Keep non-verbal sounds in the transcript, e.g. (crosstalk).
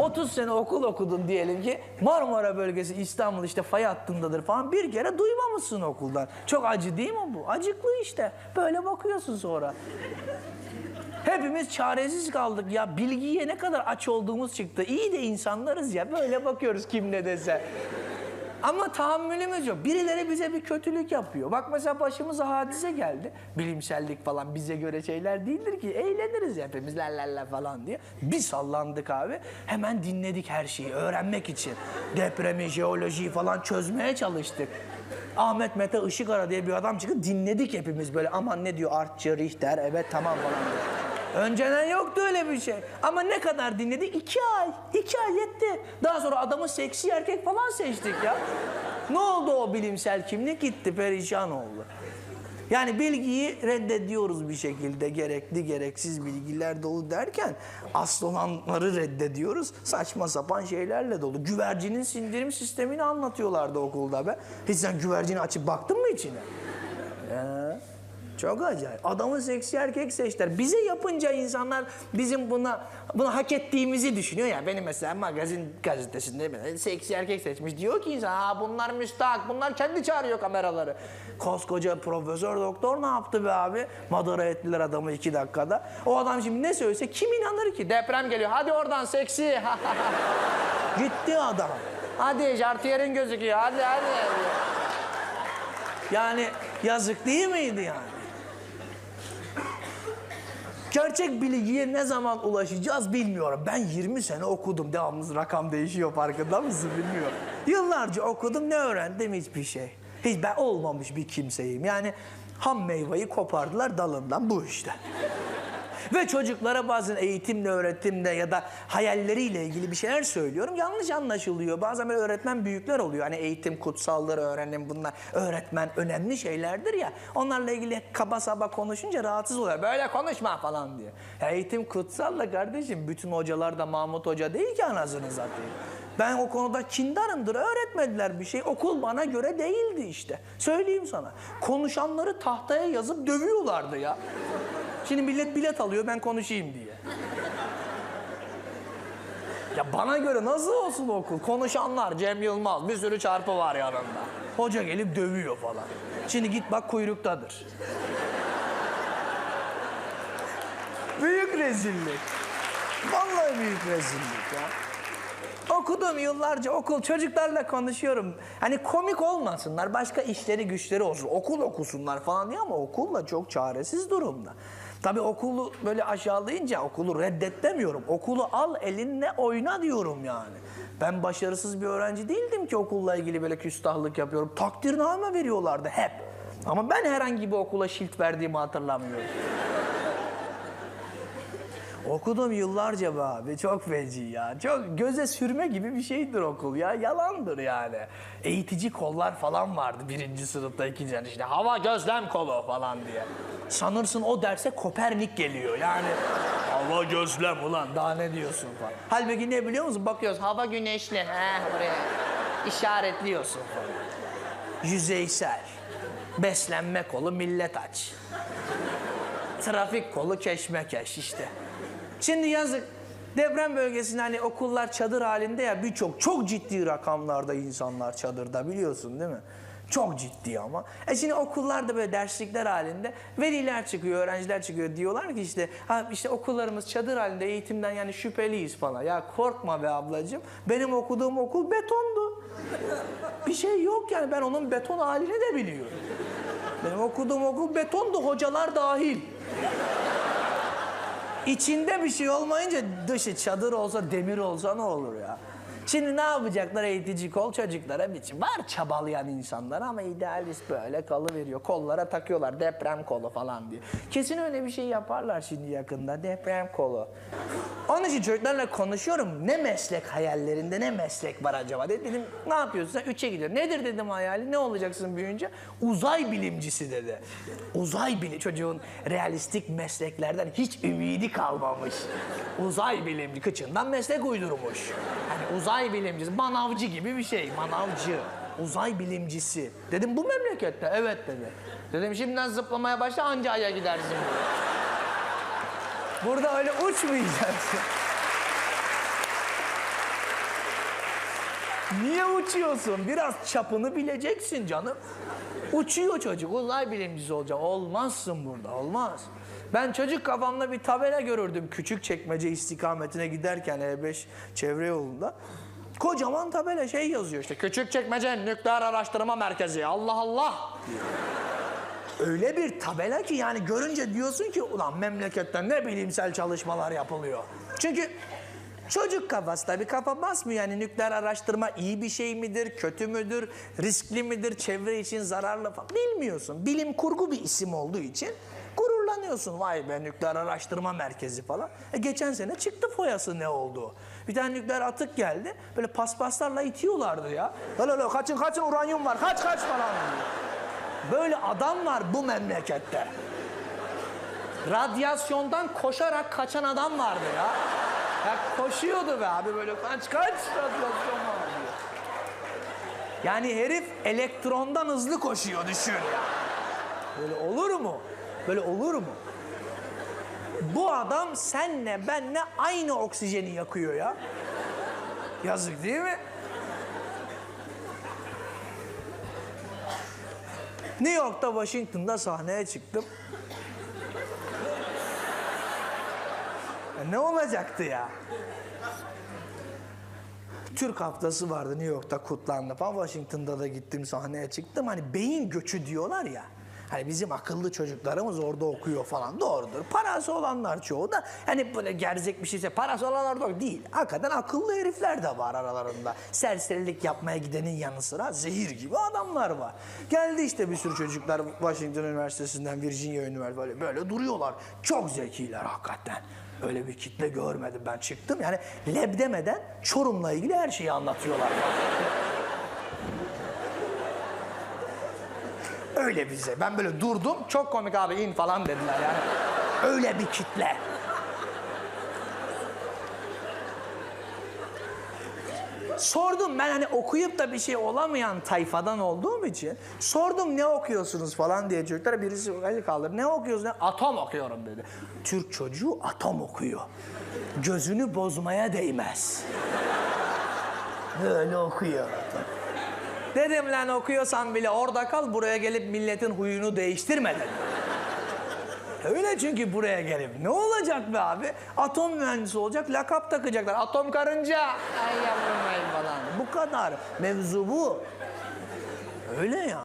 30 sene okul okudun diyelim ki Marmara bölgesi İstanbul işte fay hattındadır falan bir kere duymamışsın okuldan. Çok acı değil mi bu? Acıklı işte. Böyle bakıyorsun sonra. Hepimiz çaresiz kaldık ya. Bilgiye ne kadar aç olduğumuz çıktı. İyi de insanlarız ya. Böyle bakıyoruz kim ne dese. Ama tahammülümüz yok. Birileri bize bir kötülük yapıyor. Bak mesela başımıza hadise geldi. Bilimsellik falan bize göre şeyler değildir ki. Eğleniriz hepimiz la la la falan diye. Bir sallandık abi. Hemen dinledik her şeyi öğrenmek için. Depremi, jeolojiyi falan çözmeye çalıştık. Ahmet Mete Işıkara diye bir adam çıktı. Dinledik hepimiz böyle. Aman ne diyor artçı, Richter, evet tamam falan diyor. Önceden yoktu öyle bir şey. Ama ne kadar dinledik? İki ay. İki ay yetti. Daha sonra adamı seksi erkek falan seçtik ya. ne oldu o bilimsel kimlik? Gitti, perişan oldu. Yani bilgiyi reddediyoruz bir şekilde. Gerekli, gereksiz bilgiler dolu derken asıl olanları reddediyoruz. Saçma sapan şeylerle dolu. Güvercinin sindirim sistemini anlatıyorlardı okulda be. Hiç sen güvercini açıp baktın mı içine? Ya. Çok acayip. Adamı seksi erkek seçtiler. Bize yapınca insanlar bizim buna bunu hak ettiğimizi düşünüyor ya. Benim mesela magazin gazetesinde seksi erkek seçmiş. Diyor ki insan ha bunlar müstahak. Bunlar kendi çağırıyor kameraları. Koskoca profesör doktor ne yaptı be abi? Madara ettiler adamı iki dakikada. O adam şimdi ne söylese kim inanır ki? Deprem geliyor. Hadi oradan seksi. (laughs) Gitti adam. Hadi jartiyerin gözüküyor. Hadi hadi. Yani yazık değil miydi yani? Gerçek bilgiye ne zaman ulaşacağız bilmiyorum. Ben 20 sene okudum. Devamlı rakam değişiyor farkında mısın bilmiyorum. Yıllarca okudum ne öğrendim hiçbir şey. Hiç ben olmamış bir kimseyim. Yani ham meyveyi kopardılar dalından bu işte. Ve çocuklara bazen eğitimle, öğretimle ya da hayalleriyle ilgili bir şeyler söylüyorum. Yanlış anlaşılıyor. Bazen böyle öğretmen büyükler oluyor. Hani eğitim kutsaldır, öğrenim bunlar. Öğretmen önemli şeylerdir ya. Onlarla ilgili kaba saba konuşunca rahatsız oluyor. Böyle konuşma falan diye. Ya eğitim kutsal da kardeşim. Bütün hocalar da Mahmut Hoca değil ki anasını satayım. Ben o konuda kindarımdır. Öğretmediler bir şey. Okul bana göre değildi işte. Söyleyeyim sana. Konuşanları tahtaya yazıp dövüyorlardı ya. Şimdi millet bilet alıyor ben konuşayım diye. Ya bana göre nasıl olsun okul? Konuşanlar Cem Yılmaz bir sürü çarpı var yanında. Hoca gelip dövüyor falan. Şimdi git bak kuyruktadır. büyük rezillik. Vallahi büyük rezillik ya. Okudum yıllarca okul çocuklarla konuşuyorum. Hani komik olmasınlar başka işleri güçleri olsun. Okul okusunlar falan diye ama okulla çok çaresiz durumda. Tabii okulu böyle aşağılayınca okulu reddet demiyorum. Okulu al elinle oyna diyorum yani. Ben başarısız bir öğrenci değildim ki okulla ilgili böyle küstahlık yapıyorum. Takdirname veriyorlardı hep. Ama ben herhangi bir okula şilt verdiğimi hatırlamıyorum. Okudum yıllarca be abi. Çok feci ya. Çok göze sürme gibi bir şeydir okul ya. Yalandır yani. Eğitici kollar falan vardı birinci sınıfta, ikinci sınıfta. işte hava gözlem kolu falan diye. Sanırsın o derse Kopernik geliyor yani. hava gözlem ulan daha ne diyorsun falan. Halbuki ne biliyor musun? Bakıyoruz hava güneşli. He buraya işaretliyorsun falan. Yüzeysel. Beslenme kolu millet aç. Trafik kolu keşmekeş işte. Şimdi yazık deprem bölgesinde hani okullar çadır halinde ya birçok çok ciddi rakamlarda insanlar çadırda biliyorsun değil mi? Çok ciddi ama. E şimdi okullarda böyle derslikler halinde veliler çıkıyor, öğrenciler çıkıyor. Diyorlar ki işte ha işte okullarımız çadır halinde eğitimden yani şüpheliyiz falan. Ya korkma be ablacığım. Benim okuduğum okul betondu. Bir şey yok yani ben onun beton halini de biliyorum. Benim okuduğum okul betondu hocalar dahil. İçinde bir şey olmayınca dışı çadır olsa demir olsa ne olur ya? Şimdi ne yapacaklar eğitici kol çocuklara biçim. Var çabalayan insanlar ama idealist böyle kalıveriyor. Kollara takıyorlar deprem kolu falan diye. Kesin öyle bir şey yaparlar şimdi yakında deprem kolu. Onun için çocuklarla konuşuyorum. Ne meslek hayallerinde ne meslek var acaba? Dedim ne yapıyorsun sen? Üçe gidiyor. Nedir dedim hayali? Ne olacaksın büyüyünce? Uzay bilimcisi dedi. Uzay bilim çocuğun realistik mesleklerden hiç ümidi kalmamış. Uzay bilimci kıçından meslek uydurmuş. Hani uzay bilimcisi, manavcı gibi bir şey. Manavcı. Uzay bilimcisi. Dedim bu memlekette. Evet dedi. Dedim şimdiden zıplamaya başla anca aya gidersin. Burada öyle uçmayacaksın. Niye uçuyorsun? Biraz çapını bileceksin canım. Uçuyor çocuk. Uzay bilimcisi olacak. Olmazsın burada. Olmaz. Ben çocuk kafamda bir tabela görürdüm. Küçük çekmece istikametine giderken E5 çevre yolunda. Kocaman tabela şey yazıyor işte. Küçük çekmece nükleer araştırma merkezi. Allah Allah. Öyle bir tabela ki yani görünce diyorsun ki ulan memleketten ne bilimsel çalışmalar yapılıyor. Çünkü çocuk kafası tabii kafa basmıyor yani nükleer araştırma iyi bir şey midir, kötü müdür, riskli midir, çevre için zararlı falan bilmiyorsun. Bilim kurgu bir isim olduğu için gururlanıyorsun. Vay be nükleer araştırma merkezi falan. E geçen sene çıktı foyası ne oldu? Bir tane nükleer atık geldi. Böyle paspaslarla itiyorlardı ya. Öyle öyle kaçın kaçın uranyum var kaç kaç falan. Böyle adam var bu memlekette. Radyasyondan koşarak kaçan adam vardı ya. Ya koşuyordu be abi böyle kaç kaç radyasyon var. Yani herif elektrondan hızlı koşuyor düşün ya. Böyle olur mu? Böyle olur mu? Bu adam senle benle aynı oksijeni yakıyor ya. Yazık değil mi? New York'ta, Washington'da sahneye çıktım. Ya ne olacaktı ya? Türk haftası vardı New York'ta kutlandı falan. Washington'da da gittim sahneye çıktım. Hani beyin göçü diyorlar ya. Hani bizim akıllı çocuklarımız orada okuyor falan. Doğrudur. Parası olanlar çoğu da hani böyle gerzek bir şeyse parası olanlar da değil. Hakikaten akıllı herifler de var aralarında. Serserilik yapmaya gidenin yanı sıra zehir gibi adamlar var. Geldi işte bir sürü çocuklar Washington Üniversitesi'nden Virginia Üniversitesi böyle, böyle duruyorlar. Çok zekiler hakikaten. Öyle bir kitle görmedim ben çıktım. Yani leb demeden Çorum'la ilgili her şeyi anlatıyorlar. Öyle bize. Ben böyle durdum. Çok komik abi in falan dediler yani. Öyle bir kitle. Sordum ben hani okuyup da bir şey olamayan tayfadan olduğum için sordum ne okuyorsunuz falan diye çocuklara birisi el kaldırdı. Ne okuyorsun? Atom okuyorum dedi. Türk çocuğu atom okuyor. Gözünü bozmaya değmez. Böyle okuyor. Dedim lan okuyorsan bile orada kal buraya gelip milletin huyunu değiştirme dedim. Öyle çünkü buraya gelip ne olacak be abi? Atom mühendisi olacak, lakap takacaklar. Atom karınca. Ay yavrum ay falan. Bu kadar. Mevzu bu. Öyle ya.